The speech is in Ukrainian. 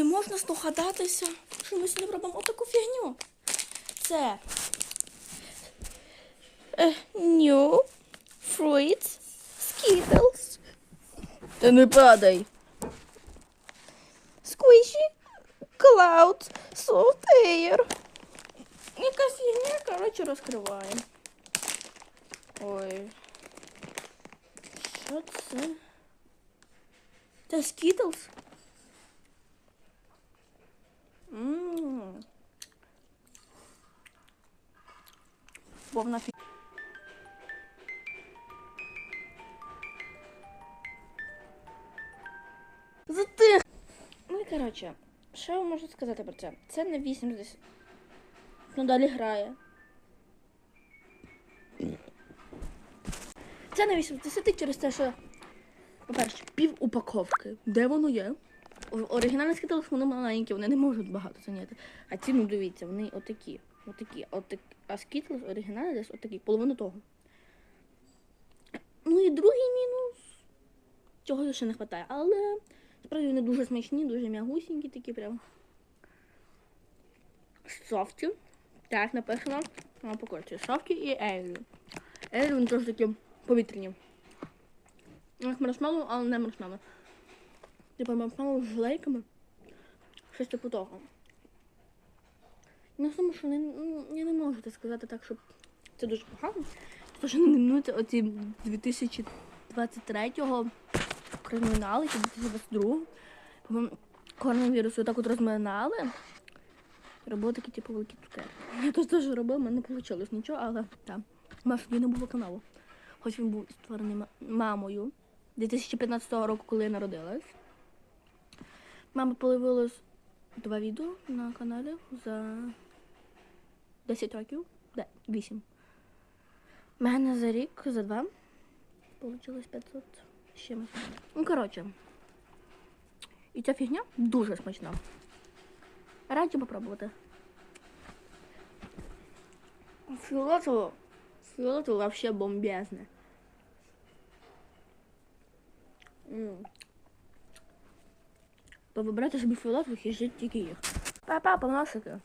Не можна здогадатися, що ми сьогодні робимо отаку фігню. Це New Fruits Skittles. Та не падай. Squishy Cloud Soft Air. Яка фігня, коротше, розкриваємо. Ой. Що це? Це Skittles? Повна фі... Затих. Ну і коротше, що я можу сказати про це? Це не 80. Ну далі грає. Це не 80 через те, що, по-перше, пів упаковки. Де воно є? В оригінальних скіталах вони маленькі, вони не можуть багато зайняти. А ці, ну дивіться, вони отакі. Отакі. Отак... А скітлс оригінальний десь отакі, половину того. Ну і другий мінус. Цього ще не вистачає. Але справді вони дуже смачні, дуже м'ягусінькі такі прям. Софті. Так, написано на упаковці. Софті і Ейлі. Ейлі вони теж такі повітряні. Як маршмеллоу, але не маршмеллоу. Типа маршмеллоу з жлейками. Щось типу того. Ну, тому що не, ну, я не можу так сказати так, що це дуже погано. Тому що не минути оці 2023-го кримінали чи 2022-го. По-моєму, коронавірусу так от розминали. Робили такі типу великі цукерки. Я теж робила, в мене не вийшло нічого, але так. Маш, не було каналу. Хоч він був створений ма- мамою 2015 року, коли я народилась. Мама появилось два відео на каналі за 10 років. Да, 8. Мене за рік, за два. Получилось 500 з чимось. Ну, коротше. І ця фігня дуже смачна. Раджу попробувати. Фіолетово. Фіолетово вообще бомбезне. М. Повибирати собі фіолетових і жити тільки їх. Па-па.